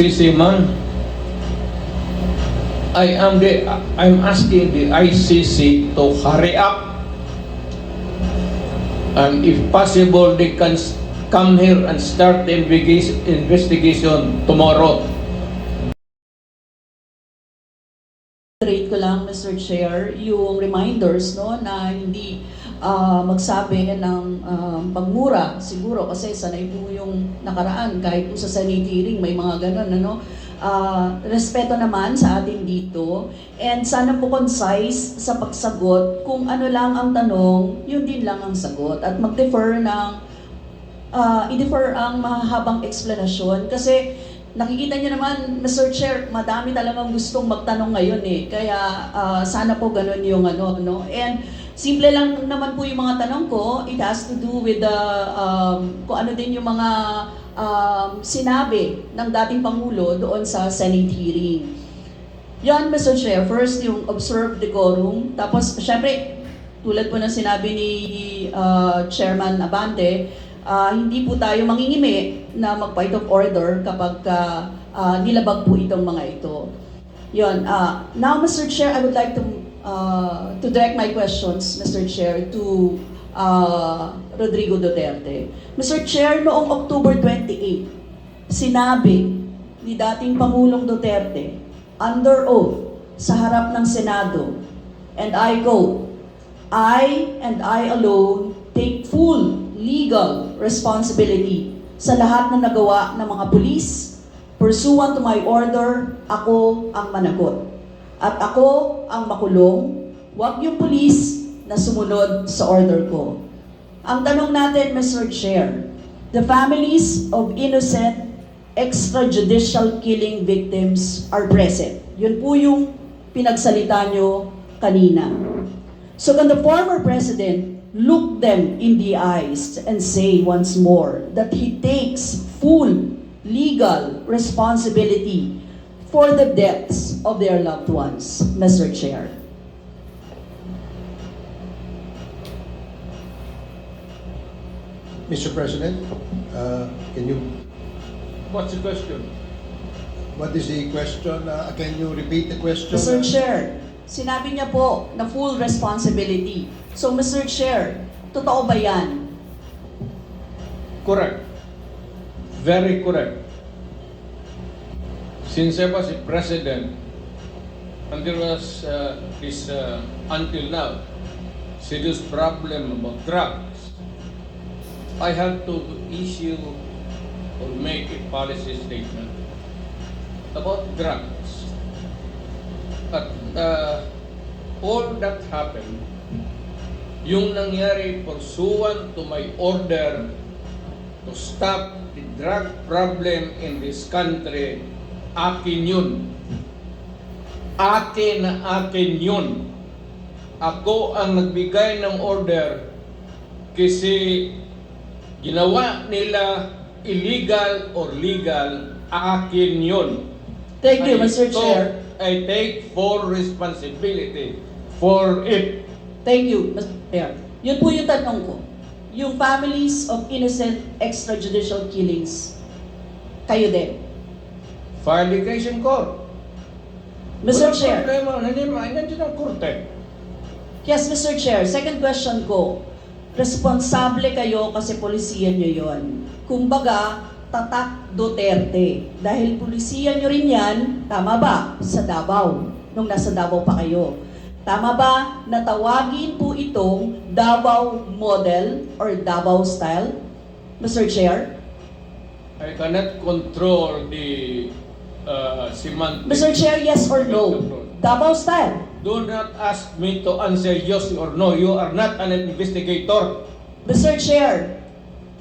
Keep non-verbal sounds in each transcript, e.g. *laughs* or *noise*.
ICC man. I am the I'm asking the ICC to hurry up and if possible they can come here and start the investigation tomorrow. Rate ko lang, Mr. Chair, yung reminders no, na hindi ah, magsabi ng um, pagmura siguro kasi sanay po yung nakaraan kahit po sa hearing may mga ganun ano Ah, respeto naman sa atin dito and sana po concise sa pagsagot kung ano lang ang tanong yun din lang ang sagot at mag-defer ng uh, i-defer ang mahahabang explanation kasi nakikita niyo naman, Mr. Chair, madami talagang gustong magtanong ngayon eh. Kaya ah, sana po ganun yung ano, no? And simple lang naman po yung mga tanong ko. It has to do with the, um, kung ano din yung mga um, sinabi ng dating Pangulo doon sa Senate hearing. Yan, Mr. Chair. First, yung observe decorum. Tapos, syempre, tulad po ng sinabi ni uh, Chairman Abante, ah, hindi po tayo mangingimi na mag-point of order kapag ah, ah, nilabag po itong mga ito. Yun. ah, now, Mr. Chair, I would like to uh, to direct my questions, Mr. Chair, to uh, Rodrigo Duterte. Mr. Chair, noong October 28, sinabi ni dating Pangulong Duterte under oath sa harap ng Senado, and I quote, I and I alone take full legal responsibility sa lahat ng nagawa ng mga pulis. Pursuant to my order, ako ang managot. At ako ang makulong, wag yung pulis na sumunod sa order ko. Ang tanong natin, Mr. Chair, the families of innocent extrajudicial killing victims are present. Yun po yung pinagsalita nyo kanina. So can the former president look them in the eyes and say once more that he takes full legal responsibility for the deaths of their loved ones, Mr. Chair? Mr. President, uh, can you, What's the question? what is the question? Uh, Can you repeat the question? Mr. Chair, sinabi niya po na full responsibility. So Mr. Chair, totoo ba yan? Correct. Very correct. Since I was a president, there was uh, this, uh, until now, serious problem about drugs, I have to issue or make a policy statement about drugs. At uh, all that happened, yung nangyari pursuant to my order to stop the drug problem in this country, akin yun. Akin na akin yun. Ako ang nagbigay ng order kasi ginawa nila illegal or legal, akin yun. Thank you, I Mr. took- Chair. I take full responsibility for it. Thank you, Mr. Chair. Yun po yung tanong ko. Yung families of innocent extrajudicial killings, kayo din. Case in court. Mr. Walang Chair. problema, hindi man, nandiyan ang korte. Yes, Mr. Chair. Second question ko. Responsable kayo kasi polisiyan nyo yon. Kumbaga, tatak Duterte. Dahil polisiyan nyo rin yan, tama ba? Sa Davao. Nung nasa Davao pa kayo. Tama ba na tawagin po itong Davao model or Davao style? Mr. Chair? I cannot control the uh, semantics. Mr. Chair, yes or no? Davao style. Do not ask me to answer yes or no. You are not an investigator. Mr. Chair,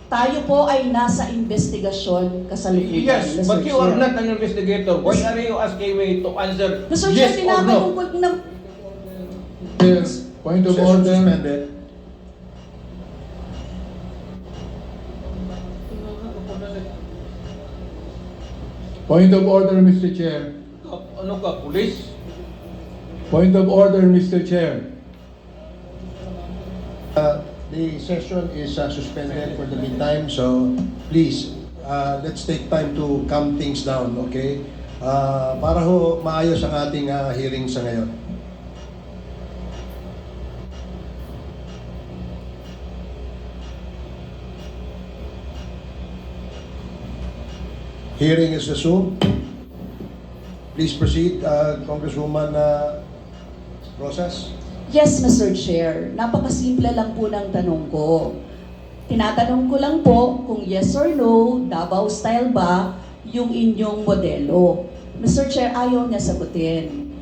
tayo po ay nasa investigasyon kasalukuyan. Yes, Mr. but you Chair. are not an investigator. Why are you asking me to answer Mr. yes Chair, or tinatanong no? ko na... Yes, point of Session order. suspended. Point of order, Mr. Chair. Ano ka, police? Point of order, Mr. Chair. Uh, The session is uh, suspended for the meantime, so please, uh, let's take time to calm things down, okay? Uh, para ho maayos ang ating uh, hearing sa ngayon. Hearing is resumed. Please proceed, uh, Congresswoman uh, Rosas. Yes, Mr. Chair. Napakasimple lang po ng tanong ko. Tinatanong ko lang po kung yes or no, Davao style ba yung inyong modelo. Mr. Chair, ayaw niya sagutin.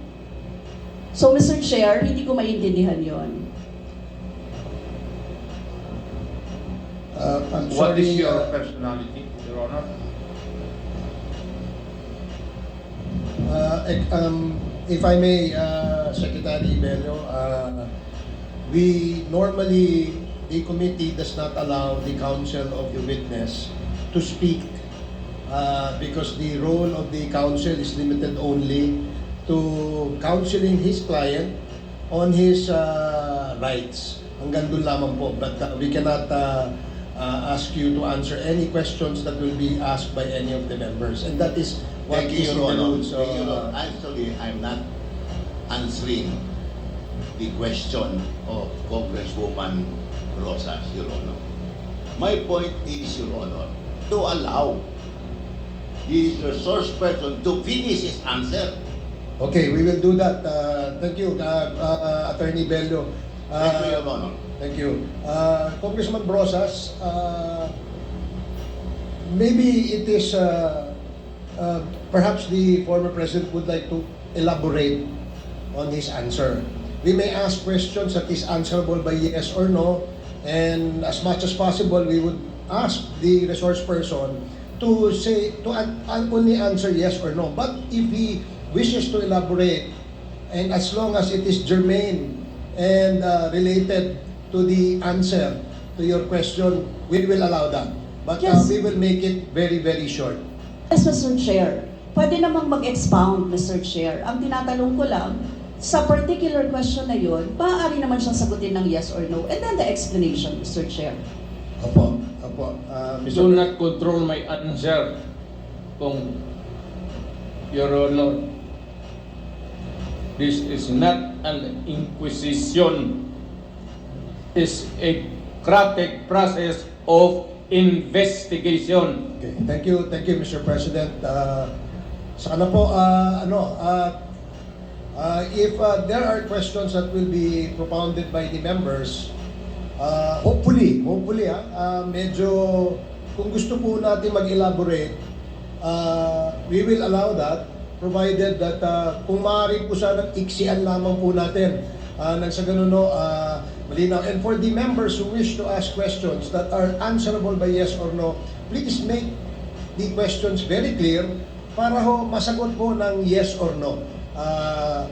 So, Mr. Chair, hindi ko maintindihan yon. Uh, I'm What is your uh, personality, Your Honor? Uh, um, if I may, uh, Secretary Bello, uh, we normally, the committee does not allow the counsel of the witness to speak uh, because the role of the counsel is limited only to counseling his client on his uh, rights. Hanggang doon lamang po. But uh, we cannot uh, uh, ask you to answer any questions that will be asked by any of the members. And that is Thank you, Your Honor. rules. Thank you, Your uh. Actually, I'm not answering the question of Congresswoman Rosas, Your Honor. My point is, Your Honor, to allow the resource person to finish his answer. Okay, we will do that. Uh, thank you, uh, uh, Attorney Bello. Uh, Thank you, Your Honor. Thank you. Uh, Congressman Brosas, uh, maybe it is, uh, uh, perhaps the former president would like to elaborate on his answer. We may ask questions that is answerable by yes or no, and as much as possible, we would ask the resource person to say, to an, an- only answer yes or no. But if he wishes to elaborate, and as long as it is germane and uh, related to the answer to your question, we will allow that. But uh, Yes. we will make it very, very short. Yes, Mr. Chair. Pwede namang mag-expound, Mr. Chair. Ang tinatanong ko lang, sa particular question na yun, maaari naman siyang sagutin ng yes or no. And then the explanation, Mr. Chair. Opo, opo. Uh, Do Mr. not control my answer kung Your Honor. This is not an inquisition. It's a democratic process of investigation. Okay, thank you, thank you, Mr. President. Uh, sana po, uh, ano, uh, uh, if uh, there are questions that will be propounded by the members, uh, hopefully, hopefully, ah, uh, medyo, kung gusto po natin mag-elaborate, uh, we will allow that, provided that uh, kung maaari po sana iksian lamang po natin uh, nang sa ganun no, uh, malinaw. And for the members who wish to ask questions that are answerable by yes or no, please make the questions very clear para ho masagot po ng yes or no. Uh,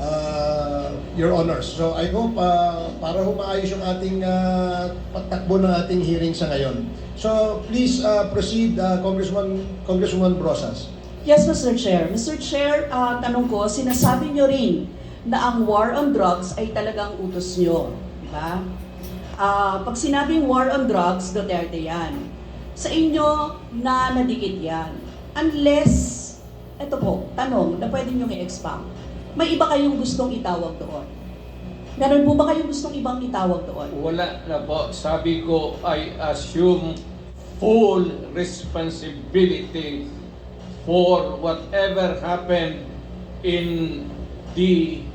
uh, Your Honors. So I hope uh, para ho maayos yung ating uh, patakbo ng ating hearing sa ngayon. So please uh, proceed, uh, Congressman, Congresswoman Brosas. Yes, Mr. Chair. Mr. Chair, ah, tanong ko, sinasabi niyo rin na ang war on drugs ay talagang utos niyo. Ba? Ah, pag sinabing war on drugs, Duterte yan. Sa inyo, na nadikit yan. Unless, eto po, tanong na pwede nyo i-expound. May iba kayong gustong itawag doon. Meron po ba kayong gustong ibang itawag doon? Wala na po. Sabi ko, I assume full responsibility for whatever happened in the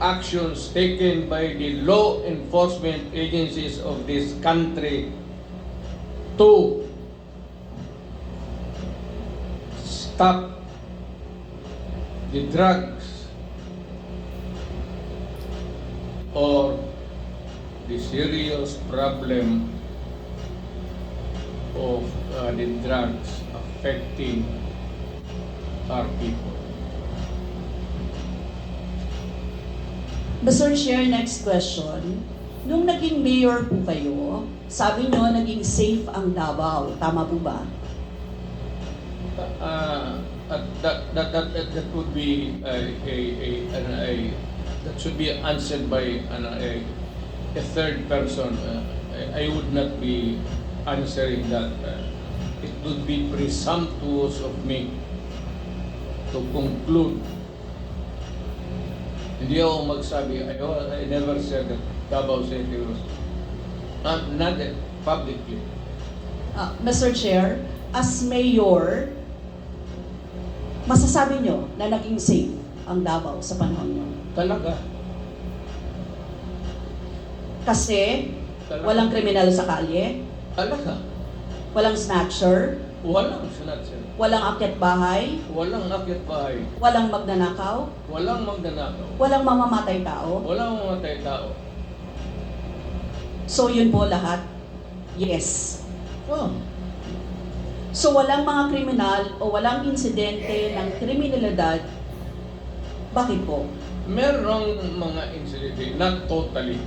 actions taken by the law enforcement agencies of this country to stop the drugs or the serious problem of uh, the drugs affecting our people. Mr. Chair, next question. Nung naging mayor po kayo, sabi nyo naging safe ang Davao. Tama po ba? Uh, that, that, that, that, that would be a, a, a, an, a, that should be answered by an, a, a third person. Uh, I, I would not be answering that. Uh, it would be presumptuous of me to conclude. Hindi ako magsabi, I, I never said that Davao City was not, not publicly. Ah, Mr. Chair, as mayor, masasabi nyo na naging safe ang Davao sa panahon nyo? Talaga. Kasi Talaga. walang kriminal sa kalye, Talaga. walang snatcher, Walang sinatsin. walang akyat bahay, Walang akyat bahay. walang magnanakaw, Walang magnanakaw. walang mamamatay tao. Walang mamatay tao. So yun po lahat, yes. Oh. So walang mga kriminal o walang insidente ng kriminalidad, bakit po? Merong mga incident, not totally.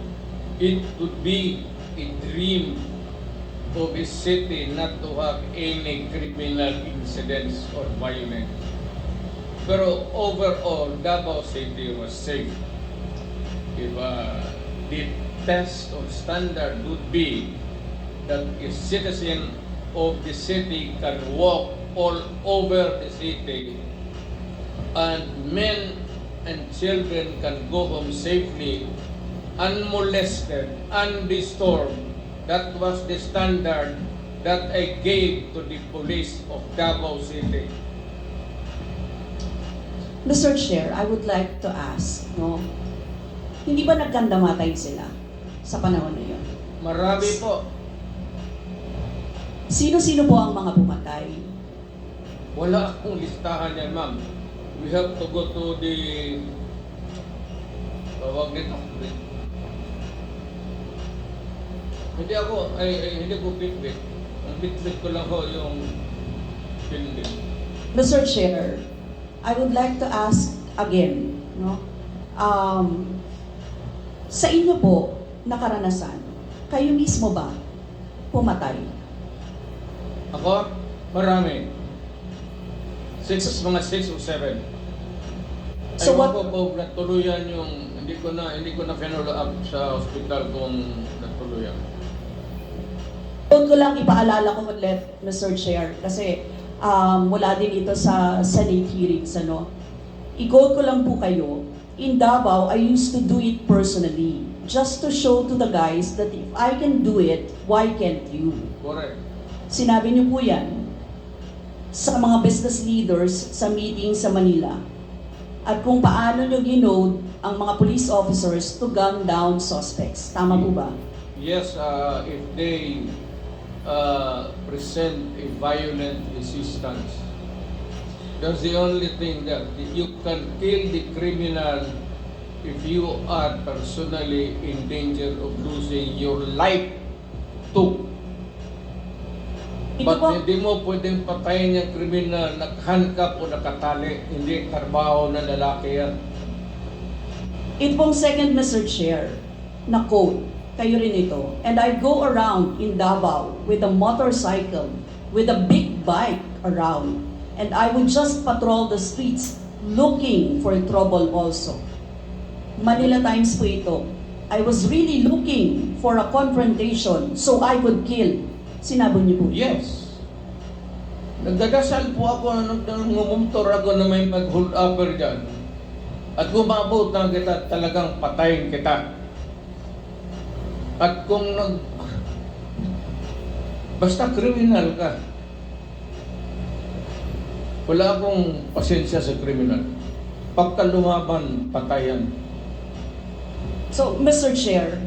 It would be a dream of a city not to have any criminal incidents or violence. Pero overall, Davao City was safe. If uh, the test or standard would be that a citizen of the city can walk all over the city and men and children can go home safely, unmolested, undisturbed. That was the standard that I gave to the police of Davao City. Mr. Chair, I would like to ask, no? Hindi ba nagkandamatay sila sa panahon na yun? Marami po. Sino-sino po ang mga pumatay? Wala akong listahan yan, ma'am. We have to go to the... Tawag nito. Hindi ako, ay, ay hindi ko bitbit. Ang bitbit ko lang ho yung building. Mr. Chair, I would like to ask again, no? Um, sa inyo po, nakaranasan, kayo mismo ba pumatay? Ako, marami. Six, mga six o seven. So what- ko natuluyan yung, hindi ko na, hindi ko na follow up sa hospital kung natuluyan. Doon ko lang ipaalala ko ulit, Mr. Chair, kasi um, wala din ito sa Senate hearings, ano. I-quote ko lang po kayo, in Davao, I used to do it personally, just to show to the guys that if I can do it, why can't you? Correct. Sinabi niyo po yan sa mga business leaders sa meeting sa Manila. At kung paano niyo ginode ang mga police officers to gun down suspects. Tama po ba? Yes, uh, if they uh, present a violent resistance, that's the only thing that you can kill the criminal if you are personally in danger of losing your life too. But hindi mo pwedeng patayin yung kriminal nakahandcuff o nakatali. Hindi karbaho na lalaki yan. ito pong second Mr. Chair na quote, kayo rin ito. And I go around in Davao with a motorcycle, with a big bike around. And I would just patrol the streets looking for trouble also. Manila Times po ito. I was really looking for a confrontation so I could kill. Sinabi niyo po. Yes. Nagdadasal po ako na nangungumtor ako na may mag-hold upper dyan. At kumabot na kita, talagang patayin kita. At kung nag... Basta kriminal ka. Wala akong pasensya sa kriminal. Pagka lumaban, patayan. So, Mr. Chair,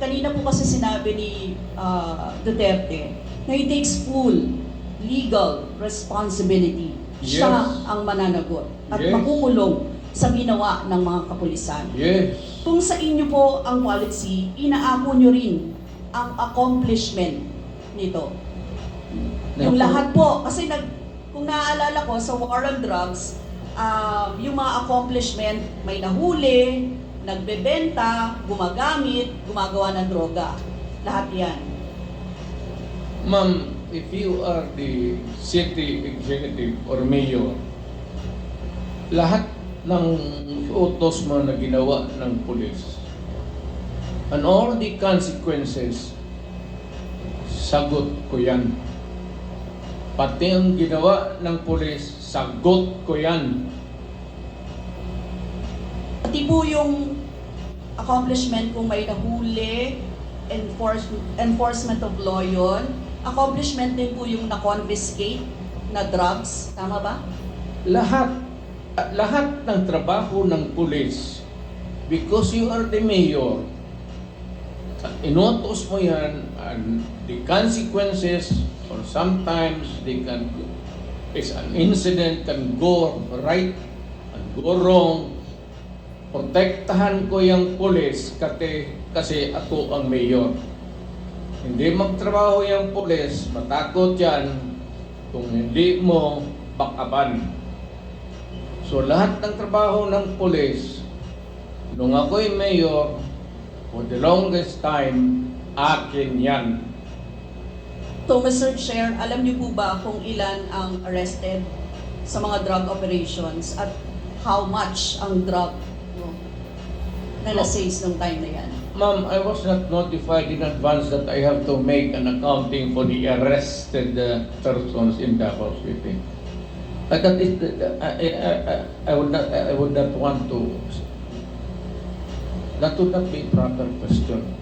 kanina po kasi sinabi ni ah, Duterte na he takes full legal responsibility. Siya Yes. ang mananagot at Yes. makukulong sa ginawa ng mga kapulisan. Yes. Kung sa inyo po ang policy, inaako nyo rin ang accomplishment nito. Yung lahat po, kasi nag, kung naaalala ko sa war on drugs, um, yung mga accomplishment, may nahuli, nagbebenta, gumagamit, gumagawa ng droga. Lahat yan. Ma'am, if you are the city executive or mayor, lahat ng utos mo na ginawa ng police and all the consequences sagot ko yan. Pati ang ginawa ng pulis, sagot ko yan. Pati po yung accomplishment kung may nahuli, enforce, enforcement of law yun. Accomplishment din po yung na-confiscate na drugs. Tama ba? Lahat, at lahat ng trabaho ng pulis, because you are the mayor, at inutos mo yan, and the consequences, or sometimes they can, is an incident can go right and go wrong. Protektahan ko yung pulis kasi, kasi ako ang mayor. Hindi magtrabaho yung pulis, matakot yan kung hindi mo bakaban. So lahat ng trabaho ng pulis, nung ako'y mayor, for the longest time, akin yan. So, Mr. Chair, alam niyo po ba kung ilan ang arrested sa mga drug operations at how much ang drug no, na na-seize nung time na yan? Ma'am, I was not notified in advance that I have to make an accounting for the arrested uh, persons in Davao City. But that is, uh, I, I, I, I would not, I would not want to, that would not be a proper question.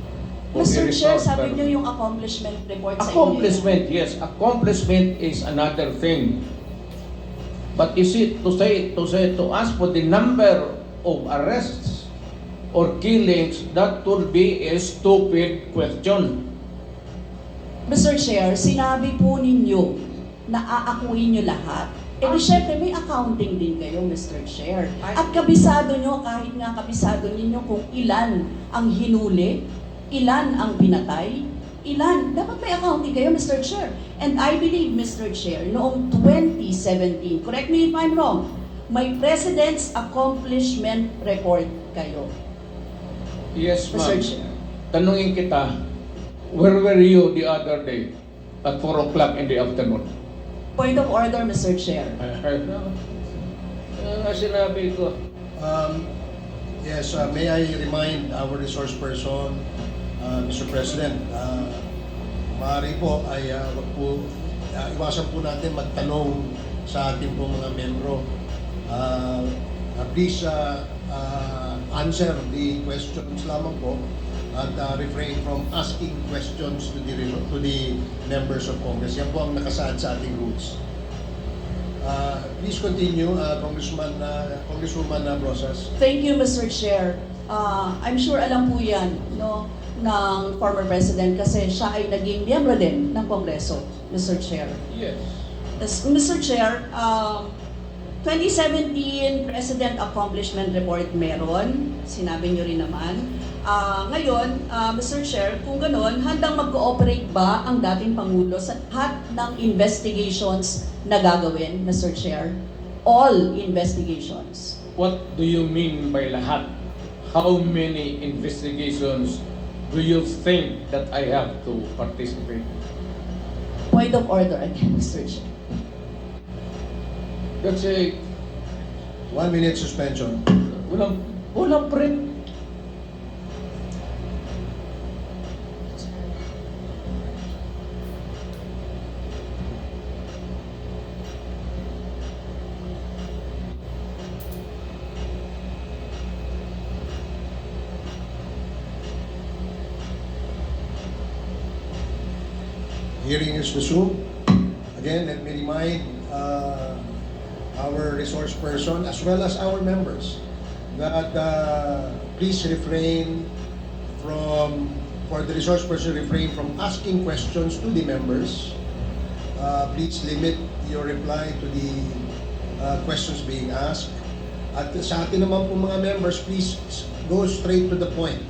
For Mr. Chair, sabi niyo yung accomplishment report sa inyo. Accomplishment, yes. Accomplishment is another thing. But is it to say, to say, to ask for the number of arrests or killings, that would be a stupid question. Mr. Chair, sinabi po ninyo na aakuin nyo lahat. Eh di syempre may accounting din kayo, Mr. Chair. At kabisado nyo, kahit nga kabisado ninyo kung ilan ang hinuli, ilan ang pinatay, ilan. Dapat may accounting kayo, Mr. Chair. And I believe, Mr. Chair, noong 2017, correct me if I'm wrong, may President's Accomplishment Report kayo, Yes, Mr. ma'am. Chair. Tanungin kita, where were you the other day at 4 o'clock in the afternoon? Point of order, Mr. Chair. I heard na. Ano nga sinabi ko? Um, yes, uh, may I remind our resource person, uh, Mr. President, uh, maaari po ay uh, wag po, uh, iwasan po natin magtanong sa ating po mga membro. Uh, uh, please uh, uh, answer the questions lamang po at uh, refrain from asking questions to the to the members of Congress. Yan po ang nakasaad sa ating rules. Uh, please continue, uh, Congressman, uh, Congresswoman uh, Brosas. Thank you, Mr. Chair. Uh, I'm sure alam po yan no, ng former President kasi siya ay naging miyembro din ng Kongreso, Mr. Chair. Yes. Yes, Mr. Chair, um, 2017 President Accomplishment Report meron, sinabi niyo rin naman. Ah, ngayon, ah, Mr. Chair, kung ganun, handang mag-cooperate ba ang dating Pangulo sa lahat ng investigations na gagawin, Mr. Chair? All investigations. What do you mean by lahat? How many investigations do you think that I have to participate? Point of order again, *laughs* Mr. Chair. That's a, One minute suspension. walang, walang pre, Is resumed. Again, let me remind uh, our resource person as well as our members that uh, please refrain from, for the resource person, refrain from asking questions to the members. Uh, please limit your reply to the uh, questions being asked. At sa atin naman po mga members, please go straight to the point.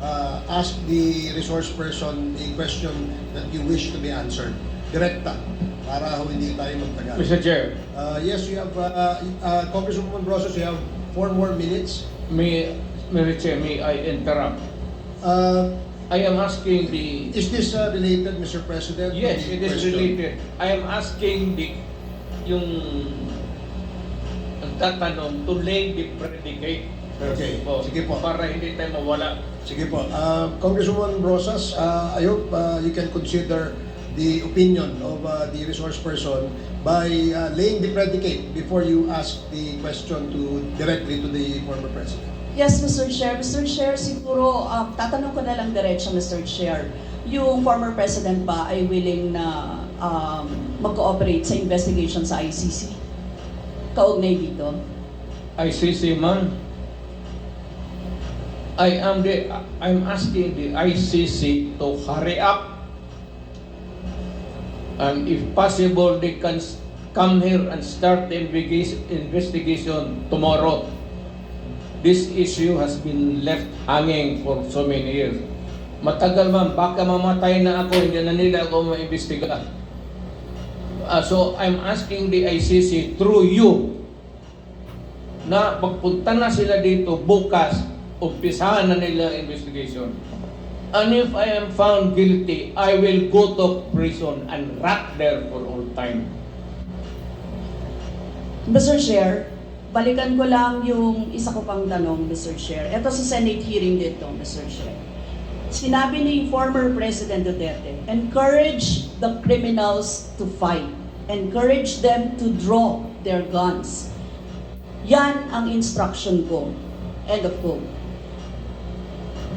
Uh, ask the resource person a question that you wish to be answered. Direkta, para ho hindi tayo magtagal. Mr. Chair, Uh, yes, you have, uh, uh, Congresswoman Brosas, you have four more minutes. may, Mr. Chair, may I interrupt? Uh, I am asking the, is this uh, related, Mr. President? yes, the it is question? related. I am asking the, yung, ang tatanong, to lay the predicate. Okay, all, sige po. Para hindi tayo mawala. Sige po. Uh, Congresswoman Rosas, uh, I hope uh, you can consider the opinion of uh, the resource person by uh, laying the predicate before you ask the question to directly to the former president. Yes, Mr. Chair. Mr. Chair, siguro, um, tatanong ko na lang diretso, Mr. Chair. Yung former president ba ay willing na um, mag-cooperate sa investigation sa ICC? Kaugnay dito. ICC man. I am the I'm asking the ICC to hurry up and if possible they can come here and start the investigation tomorrow. This issue has been left hanging for so many years. Matagal man, baka mamatay na ako, hindi na nila ako maimbestiga. Ah, so I'm asking the ICC through you na pagpunta na sila dito bukas, umpisahan na nila investigation. And if I am found guilty, I will go to prison and rot there for all time. Mr. Chair, balikan ko lang yung isa ko pang tanong, Mr. Chair. Ito sa Senate hearing dito, Mr. Chair. Sinabi ni former President Duterte, encourage the criminals to fight. Encourage them to draw their guns. Yan ang instruction ko. End of quote.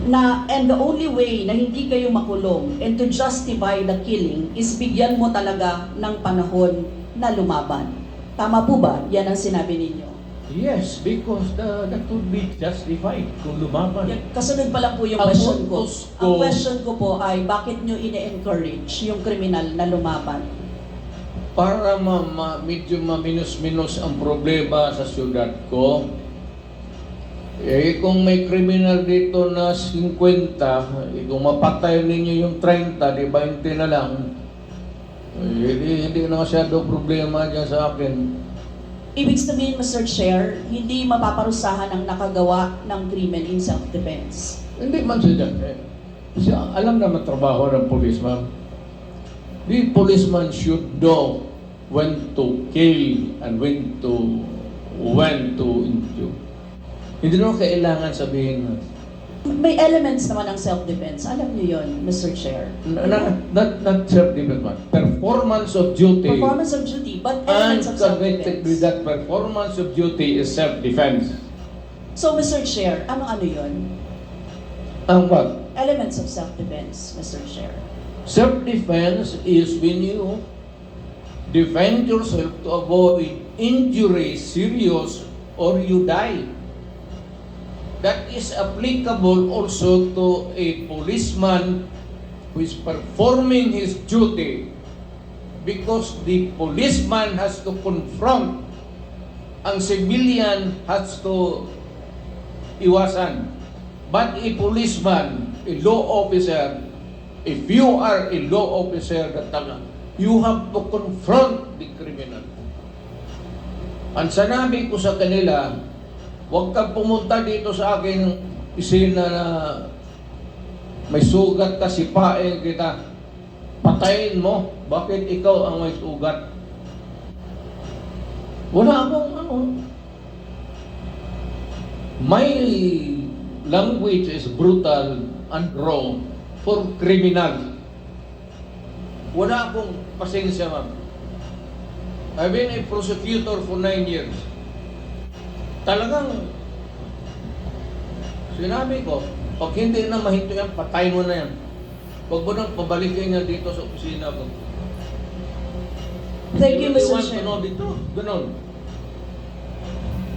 Na, and the only way na hindi kayo makulong and to justify the killing is bigyan mo talaga ng panahon na lumaban. Tama po ba? Yan ang sinabi ninyo. Yes, because the, that would be justified kung lumaban. Yan, Kasunod pa lang po yung Ang question ko. purpose Ang ko- question ko po ay bakit nyo ine-encourage yung kriminal na lumaban? Para ma, ma, medyo maminus-minus ang problema sa syudad ko, eh kung may kriminal dito na 50, eh, kung mapatay ninyo yung 30, di 20 na lang, eh, hindi, hindi na masyado problema dyan sa akin. Ibig sabihin, Mr. Chair, hindi mapaparusahan ang nakagawa ng krimen in self-defense. Hindi man siya dyan. Eh. Siya, alam naman trabaho ng policeman. The policeman should know when to kill and when to when to injure. Hindi naman kailangan sabihin na May elements naman ng self-defense. Alam niyo yon, Mr. Chair. not, not, not self-defense man. Performance of duty. Performance of duty, but elements of connected with self-defense. that performance of duty is self-defense. So, Mr. Chair, ano-ano yon? Ang what? Elements of self-defense, Mr. Chair. Self-defense is when you defend yourself to avoid injury, serious, or you die. That is applicable also to a policeman who is performing his duty because the policeman has to confront ang civilian has to iwasan. But a policeman, a law officer, if you are a law officer you have to confront the criminal. Ang sanabi ko sa kanila, huwag kang pumunta dito sa akin isina na may sugat ka, sipain kita, patayin mo. Bakit ikaw ang may sugat? Wala akong ano. My language is brutal and raw for criminal. Wala akong pasensya, ma'am. I've been a prosecutor for nine years. Talagang sinabi ko, pag hindi na mahinto yan, patay mo na yan. Huwag mo nang pabalikin niya dito sa opisina ko. Thank you, Mr. Chair. know dito. Ganon.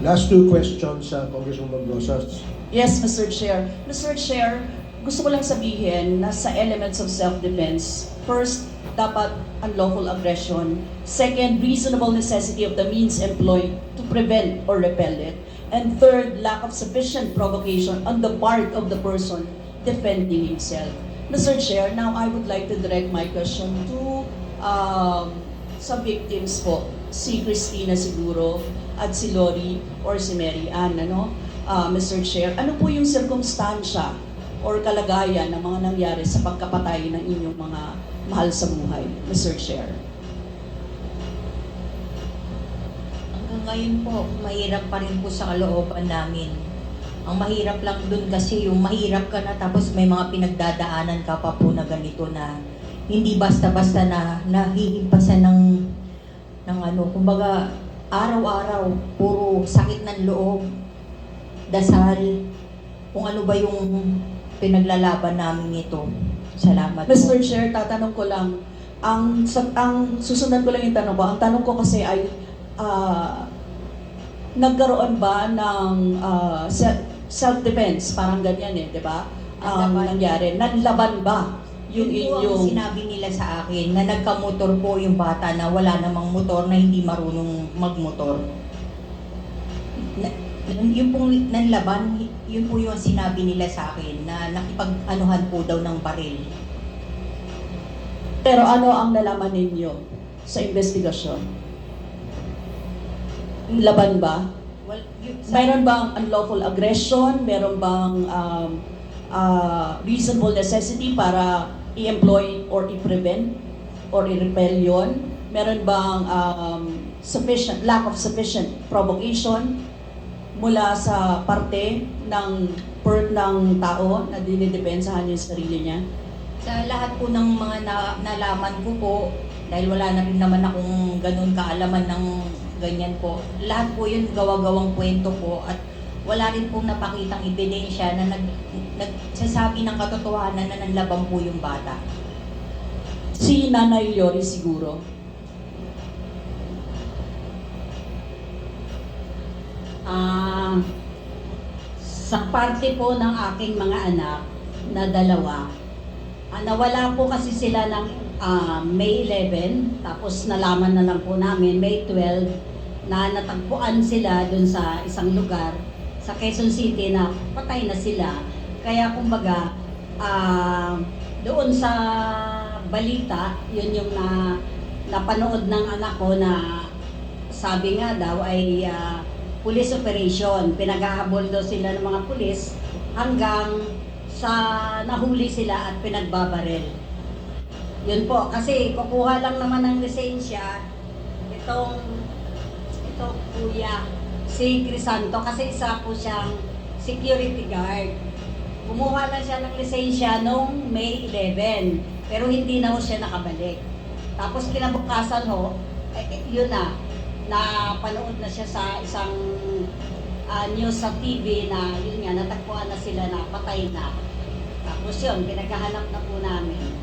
Last two questions, uh, Congresswoman Rosas. Yes, Mr. Chair. Mr. Chair, gusto ko lang sabihin na sa elements of self-defense, first, dapat unlawful aggression. Second, reasonable necessity of the means employed to prevent or repel it. And third, lack of sufficient provocation on the part of the person defending himself. Mr. Chair, now I would like to direct my question to um, sa victims po, si Christina siguro at si Lori or si Mary Ann, ano? Ah, Mr. Chair, ano po yung circumstansya or kalagayan ng mga nangyari sa pagkapatay ng inyong mga mahal sa buhay, Mr. Chair? Hanggang ngayon po, mahirap pa rin po sa kalooban namin. Ang mahirap lang dun kasi yung mahirap ka na tapos may mga pinagdadaanan ka pa po na ganito na hindi basta-basta na nahihimpasan ng ng ano, kumbaga araw-araw puro sakit ng loob, dasal, kung ano ba yung pinaglalaban namin ito. Salamat po. Mr. Chair, tatanong ko lang, ang, sa, ang susunod ko lang yung tanong ko, ang tanong ko kasi ay, ah, nagkaroon ba ng se- self-defense, parang ganyan eh, di ba? Ang Nanlaban. nangyari, nanlaban ba yung po inyong... sinabi nila sa akin na nagkamotor po yung bata na wala namang motor na hindi marunong magmotor. Na, yun pong nanlaban, yun po yung sinabi nila sa akin na nakipag-anuhan po daw ng baril. Pero ano ang nalaman ninyo sa investigasyon? Laban ba? Well, sa- Mayroon bang unlawful aggression? Meron bang um, uh, reasonable necessity para i-employ or i-prevent or i-repel yun? Meron bang um, sufficient, lack of sufficient provocation mula sa parte ng per ng tao na dinidepensahan yung sarili niya? Sa lahat po ng mga na, nalaman ko po, dahil wala na rin naman akong ganun kaalaman ng ganyan po, lahat po yun gawa-gawang kwento po at wala rin pong napakitang ebidensya na nag, nagsasabi ng katotohanan na nanlabang po yung bata. Si Nanay Yori siguro. Ah, sa parte po ng aking mga anak na dalawa, ah, nawala po kasi sila ng ah, May 11, tapos nalaman na lang po namin May 12 na natagpuan sila dun sa isang lugar sa Quezon City na patay na sila. Kaya kumbaga, ah, doon sa balita, yun yung na napanood ng anak ko na sabi nga daw ay ah, police operation. Pinaghahabol daw sila ng mga pulis hanggang sa nahuli sila at pinagbabarel. Yun po, kasi kukuha lang naman ng lisensya itong ito kuya si Crisanto kasi isa po siyang security guard. Kumuha lang siya ng lisensya noong May 11 pero hindi na ho siya nakabalik. Tapos kinabukasan ho, eh, yun na, napanood na siya sa isang ah, news sa TV na yun nga, natagpuan na sila na patay na. Tapos yun, pinaghahanap na po namin.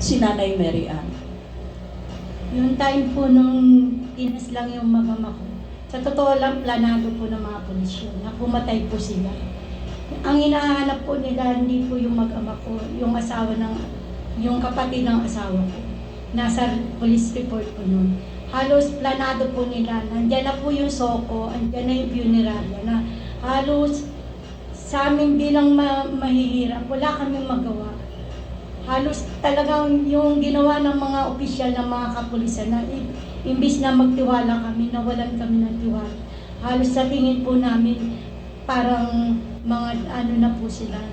Si Nanay Mary Ann. Yung time po nung tinas lang yung magama ko, sa totoo lang, planado po ng mga pulis yun, na pumatay po sila. Ang hinahanap po nila, hindi po yung mag-ama ko, yung asawa ng, yung kapatid ng asawa ko. Nasa police report po nun. Halos planado po nila, nandyan na po yung soko, andyan na yung funeralya, na halos sa amin bilang ma- mahihirap, wala kaming magawa halos talagang yung ginawa ng mga opisyal ng mga kapulisan na imbis na magtiwala kami, nawalan kami ng tiwala. Halos sa tingin po namin parang mga ano na po sila.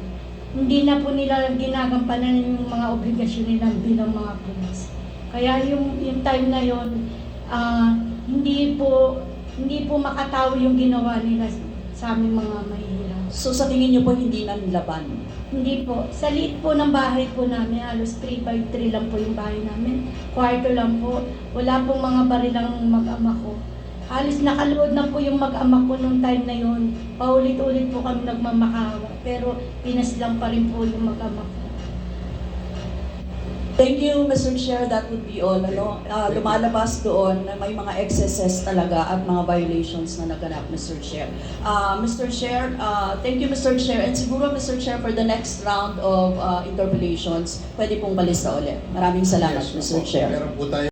Hindi na po nila ginagampanan yung mga obligasyon nila bilang mga pulis. Kaya yung, yung time na yon ah, hindi po hindi po makataw yung ginawa nila sa aming mga mahihirap. So sa tingin niyo po hindi nanlaban? Hindi po. Sa liit po ng bahay po namin, halos 3 by 3 lang po yung bahay namin. Kwarto lang po. Wala pong mga barilang mag-ama ko. Halos nakaluod na po yung mag-ama ko nung time na yun. Paulit-ulit po kami nagmamakawa. Pero pinas lang pa rin po yung mag-ama ko. Thank you, Mr. Chair. That would be all. Ano, Ah, lumalabas doon na may mga excesses talaga at mga violations na naganap, Mr. Chair. Ah, Mr. Chair, ah, thank you, Mr. Chair. And siguro, Mr. Chair, for the next round of ah, interpellations, pwede pong balista ulit. Maraming salamat, Yes, Mr. Chair.